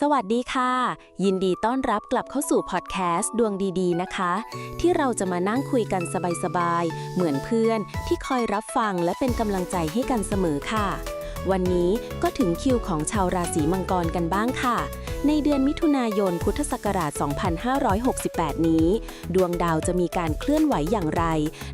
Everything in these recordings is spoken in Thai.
สวัสดีค่ะ ยินดีต้อนรับกลับเข้าสู่พอดแคสต์ดวงดีๆนะคะ ที่เราจะมานั่งคุยกันสบายๆ เหมือนเพื่อนที่คอยรับฟังและเป็นกำลังใจให้กันเสมอค่ะ วันนี้ก็ถึงคิวของชาวราศีมังกรกันบ้างค่ะ ในเดือนมิถุนายนพุทธศักราช 2568 นี้ ดวงดาวจะมีการเคลื่อนไหวอย่างไร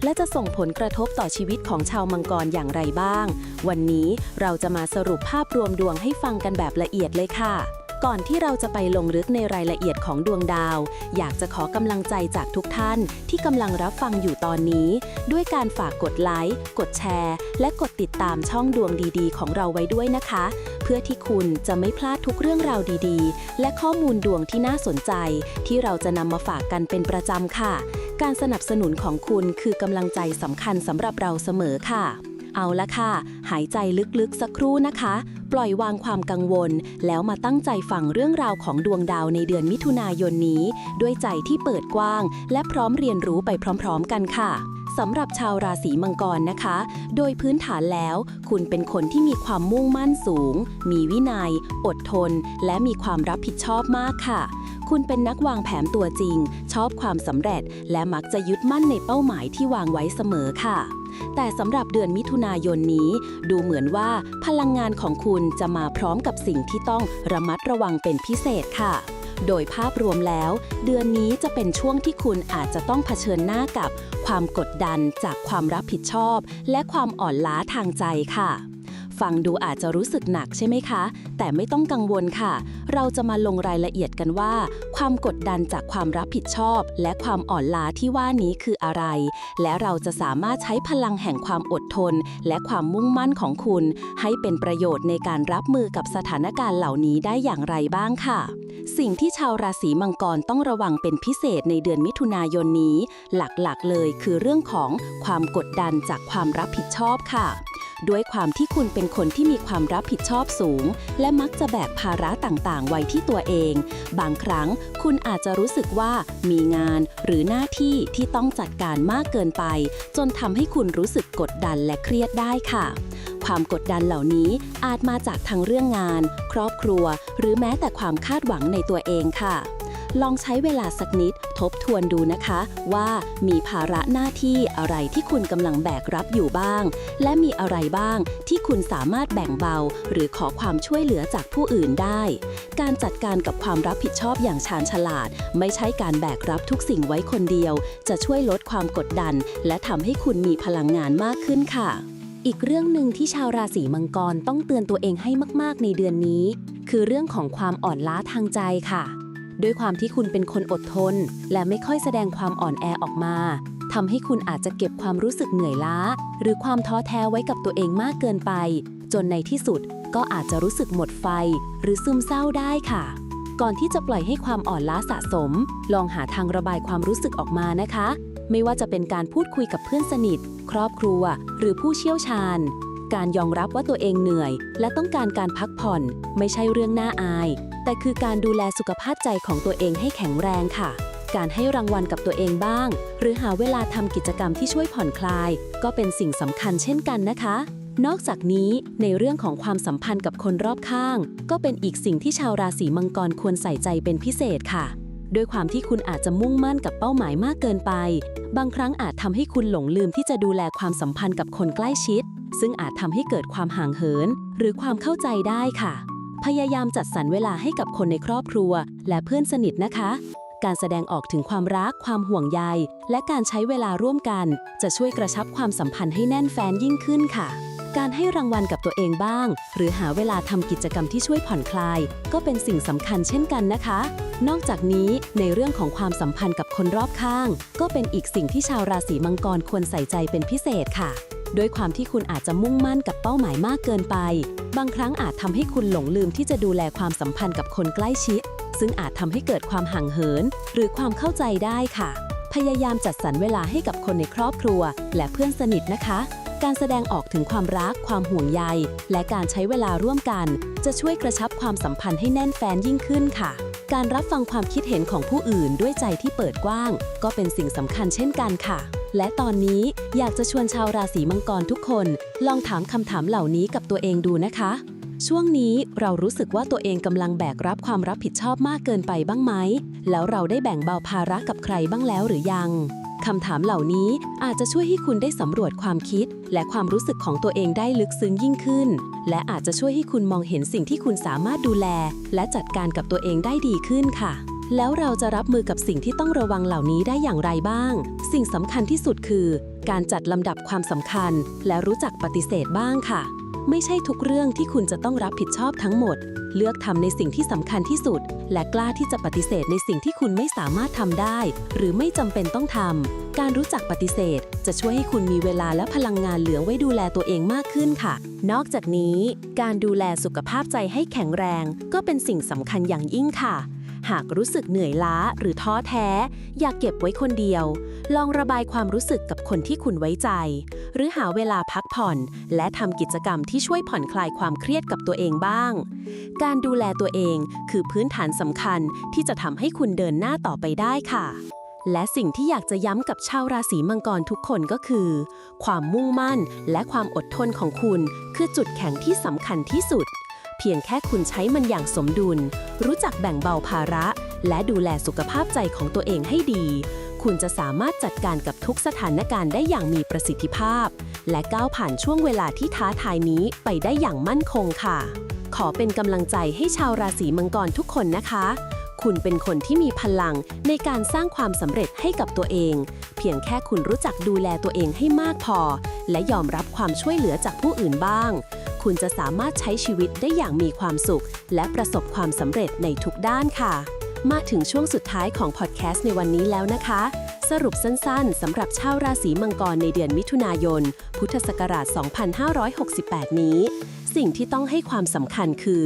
และจะส่งผลกระทบต่อชีวิตของชาวมังกรอย่างไรบ้าง วันนี้เราจะมาสรุปภาพรวมดวงให้ฟังกันแบบละเอียดเลยค่ะ ก่อนที่เราจะไปลงลึกในรายละเอียดของดวงดาว อยากจะขอกำลังใจจากทุกท่านที่กำลังรับฟังอยู่ตอนนี้ ด้วยการฝากกดไลค์ กดแชร์ และกดติดตามช่องดวงดีๆ ของเราไว้ด้วยนะคะ เพื่อที่คุณจะไม่พลาดทุกเรื่องราวดีๆ และข้อมูลดวงที่น่าสนใจ ที่เราจะนำมาฝากกันเป็นประจำค่ะ การสนับสนุนของคุณคือกำลังใจสำคัญสำหรับเราเสมอค่ะ เอาละค่ะ หายใจลึกๆ สักครู่นะคะ ปล่อยวางความกังวล แล้วมาตั้งใจฟังเรื่องราวของดวงดาวในเดือนมิถุนายนนี้ ด้วยใจที่เปิดกว้าง และพร้อมเรียนรู้ไปพร้อม ๆ กันค่ะสำหรับชาวราศีมังกรนะคะ โดยพื้นฐานแล้ว คุณเป็นคนที่มีความมุ่งมั่นสูง มีวินัย อดทน และมีความรับผิดชอบมากค่ะ คุณเป็นนักวางแผนตัวจริง ชอบความสำเร็จ และมักจะยึดมั่นในเป้าหมายที่วางไว้เสมอค่ะ แต่สำหรับเดือนมิถุนายนนี้ ดูเหมือนว่าพลังงานของคุณจะมาพร้อมกับสิ่งที่ต้องระมัดระวังเป็นพิเศษค่ะ โดยภาพรวมแล้ว เดือนนี้จะเป็นช่วงที่คุณอาจจะต้องเผชิญหน้ากับ ความกดดันจากความรับผิดชอบ และความอ่อนล้าทางใจค่ะ ฟังดูอาจจะรู้สึกหนักใช่ไหมคะ แต่ไม่ต้องกังวลค่ะ เราจะมาลงรายละเอียดกันว่า ความกดดันจากความรับผิดชอบ และความอ่อนล้าที่ว่านี้คืออะไร และเราจะสามารถใช้พลังแห่งความอดทน และความมุ่งมั่นของคุณ ให้เป็นประโยชน์ในการรับมือกับสถานการณ์เหล่านี้ได้อย่างไรบ้างค่ะ สิ่งที่ชาวราศีมังกรต้องระวังเป็นพิเศษในเดือนมิถุนายนนี้ หลักๆเลยคือเรื่องของความกดดันจากความรับผิดชอบค่ะ ด้วยความที่คุณเป็นคนที่มีความรับผิดชอบสูง และมักจะแบกภาระต่างๆ ไว้ที่ตัวเอง บางครั้งคุณอาจจะรู้สึกว่ามีงานหรือหน้าที่ที่ต้องจัดการมากเกินไป จนทำให้คุณรู้สึกกดดันและเครียดได้ค่ะความกดดันเหล่านี้อาจมาจากทั้งเรื่องงาน ครอบครัว หรือแม้แต่ความคาดหวังในตัวเองค่ะ ลองใช้เวลาสักนิดทบทวนดูนะคะ ว่ามีภาระหน้าที่อะไรที่คุณกำลังแบกรับอยู่บ้าง และมีอะไรบ้างที่คุณสามารถแบ่งเบา หรือขอความช่วยเหลือจากผู้อื่นได้ การจัดการกับความรับผิดชอบอย่างชาญฉลาด ไม่ใช่การแบกรับทุกสิ่งไว้คนเดียว จะช่วยลดความกดดัน และทำให้คุณมีพลังงานมากขึ้นค่ะอีกเรื่องหนึ่งที่ชาวราศีมังกรต้องเตือนตัวเองให้มาก ๆ ในเดือนนี้ คือเรื่องของความอ่อนล้าทางใจค่ะ ด้วยความที่คุณเป็นคนอดทน และไม่ค่อยแสดงความอ่อนแอออกมาทำให้คุณอาจจะเก็บความรู้สึกเหนื่อยล้า หรือความท้อแท้ไว้กับตัวเองมากเกินไป จนในที่สุดก็อาจจะรู้สึกหมดไฟ หรือซึมเศร้าได้ค่ะ ก่อนที่จะปล่อยให้ความอ่อนล้าสะสม ลองหาทางระบายความรู้สึกออกมานะคะ ไม่ว่าจะเป็นการพูดคุยกับเพื่อนสนิท ครอบครัว หรือผู้เชี่ยวชาญ การยอมรับว่าตัวเองเหนื่อย และต้องการการพักผ่อน ไม่ใช่เรื่องน่าอาย แต่คือการดูแลสุขภาพใจของตัวเองให้แข็งแรงค่ะ การให้รางวัลกับตัวเองบ้าง หรือหาเวลาทำกิจกรรมที่ช่วยผ่อนคลาย ก็เป็นสิ่งสำคัญเช่นกันนะคะ นอกจากนี้ในเรื่องของความสัมพันธ์กับคนรอบข้าง ก็เป็นอีกสิ่งที่ชาวราศีมังกรควรใส่ใจเป็นพิเศษค่ะด้วยความที่คุณอาจจะมุ่งมั่นกับเป้าหมายมากเกินไป บางครั้งอาจทำให้คุณหลงลืมที่จะดูแลความสัมพันธ์กับคนใกล้ชิด ซึ่งอาจทำให้เกิดความห่างเหิน หรือความเข้าใจได้ค่ะ พยายามจัดสรรเวลาให้กับคนในครอบครัว และเพื่อนสนิทนะคะ การแสดงออกถึงความรัก ความห่วงใย และการใช้เวลาร่วมกัน จะช่วยกระชับความสัมพันธ์ให้แน่นแฟนยิ่งขึ้นค่ะ การให้รางวัลกับตัวเองบ้าง หรือหาเวลาทำกิจกรรมที่ช่วยผ่อนคลาย ก็เป็นสิ่งสำคัญเช่นกันนะคะ นอกจากนี้ในเรื่องของความสัมพันธ์กับคนรอบข้าง ก็เป็นอีกสิ่งที่ชาวราศีมังกรควรใส่ใจเป็นพิเศษค่ะ ด้วยความที่คุณอาจจะมุ่งมั่นกับเป้าหมายมากเกินไป บางครั้งอาจทำให้คุณหลงลืมที่จะดูแลความสัมพันธ์กับคนใกล้ชิด ซึ่งอาจทำให้เกิดความห่างเหิน หรือความเข้าใจได้ค่ะ พยายามจัดสรรเวลาให้กับคนในครอบครัว และเพื่อนสนิทนะคะ การแสดงออกถึงความรัก ความห่วงใย และการใช้เวลาร่วมกัน จะช่วยกระชับความสัมพันธ์ให้แน่นแฟนยิ่งขึ้นค่ะการรับฟังความคิดเห็นของผู้อื่นด้วยใจที่เปิดกว้าง ก็เป็นสิ่งสำคัญเช่นกันค่ะ และตอนนี้อยากจะชวนชาวราศีมังกรทุกคน ลองถามคำถามเหล่านี้กับตัวเองดูนะคะ ช่วงนี้เรารู้สึกว่าตัวเองกำลังแบกรับความรับผิดชอบมากเกินไปบ้างไหม แล้วเราได้แบ่งเบาภาระกับใครบ้างแล้วหรือยังคำถามเหล่านี้อาจจะช่วยให้คุณได้สำรวจความคิด และความรู้สึกของตัวเองได้ลึกซึ้งยิ่งขึ้น และอาจจะช่วยให้คุณมองเห็นสิ่งที่คุณสามารถดูแล และจัดการกับตัวเองได้ดีขึ้นค่ะ แล้วเราจะรับมือกับสิ่งที่ต้องระวังเหล่านี้ได้อย่างไรบ้าง สิ่งสำคัญที่สุดคือ การจัดลำดับความสำคัญ และรู้จักปฏิเสธบ้างค่ะ ไม่ใช่ทุกเรื่องที่คุณจะต้องรับผิดชอบทั้งหมด เลือกทำในสิ่งที่สำคัญที่สุด และกล้าที่จะปฏิเสธในสิ่งที่คุณไม่สามารถทำได้ หรือไม่จำเป็นต้องทำการรู้จักปฏิเสธ จะช่วยให้คุณมีเวลาและพลังงานเหลือไว้ดูแลตัวเองมากขึ้นค่ะ นอกจากนี้ การดูแลสุขภาพใจให้แข็งแรง ก็เป็นสิ่งสำคัญอย่างยิ่งค่ะ หากรู้สึกเหนื่อยล้าหรือท้อแท้ อย่าเก็บไว้คนเดียว ลองระบายความรู้สึกกับคนที่คุณไว้ใจ หรือหาเวลาพักผ่อน และทำกิจกรรมที่ช่วยผ่อนคลายความเครียดกับตัวเองบ้าง การดูแลตัวเองคือพื้นฐานสำคัญที่จะทำให้คุณเดินหน้าต่อไปได้ค่ะและสิ่งที่อยากจะย้ำกับชาวราศีมังกรทุกคนก็คือ ความมุ่งมั่นและความอดทนของคุณ คือจุดแข็งที่สำคัญที่สุด เพียงแค่คุณใช้มันอย่างสมดุล รู้จักแบ่งเบาภาระ และดูแลสุขภาพใจของตัวเองให้ดี คุณจะสามารถจัดการกับทุกสถานการณ์ได้อย่างมีประสิทธิภาพ และก้าวผ่านช่วงเวลาที่ท้าทายนี้ไปได้อย่างมั่นคงค่ะ ขอเป็นกำลังใจให้ชาวราศีมังกรทุกคนนะคะ คุณเป็นคนที่มีพลังในการสร้างความสำเร็จให้กับตัวเอง เพียงแค่คุณรู้จักดูแลตัวเองให้มากพอ และยอมรับความช่วยเหลือจากผู้อื่นบ้าง คุณจะสามารถใช้ชีวิตได้อย่างมีความสุข และประสบความสำเร็จในทุกด้านค่ะ มาถึงช่วงสุดท้ายของพอดแคสต์ในวันนี้แล้วนะคะ สรุปสั้นๆสำหรับชาวราศีมังกรในเดือนมิถุนายน พุทธศักราช 2568 นี้ สิ่งที่ต้องให้ความสำคัญคือ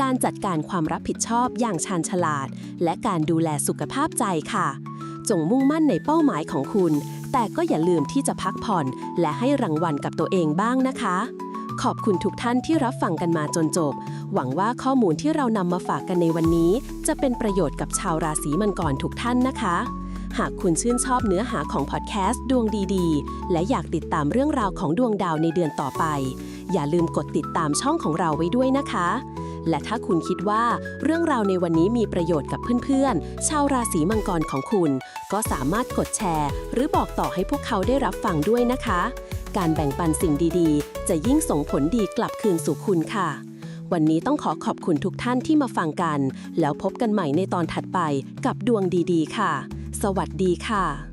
การจัดการความรับผิดชอบอย่างชาญฉลาด และการดูแลสุขภาพใจค่ะ จงมุ่งมั่นในเป้าหมายของคุณแต่ก็อย่าลืมที่จะพักผ่อน และให้รางวัลกับตัวเองบ้างนะคะ ขอบคุณทุกท่านที่รับฟังกันมาจนจบ หวังว่าข้อมูลที่เรานำมาฝากกันในวันนี้ จะเป็นประโยชน์กับชาวราศีมังกรทุกท่านนะคะ หากคุณชื่นชอบเนื้อหาของพอดแคสต์ดวงดีๆ และอยากติดตามเรื่องราวของดวงดาวในเดือนต่อไป อย่าลืมกดติดตามช่องของเราไว้ด้วยนะคะ และถ้าคุณคิดว่าเรื่องราวในวันนี้มีประโยชน์กับเพื่อนๆ ชาวราศีมังกรของคุณ ก็สามารถกดแชร์ หรือบอกต่อให้พวกเขาได้รับฟังด้วยนะคะ การแบ่งปันสิ่งดีๆ จะยิ่งส่งผลดีกลับคืนสู่คุณค่ะ วันนี้ต้องขอขอบคุณทุกท่านที่มาฟังกัน แล้วพบกันใหม่ในตอนถัดไปกับดวงดีๆ ค่ะ สวัสดีค่ะ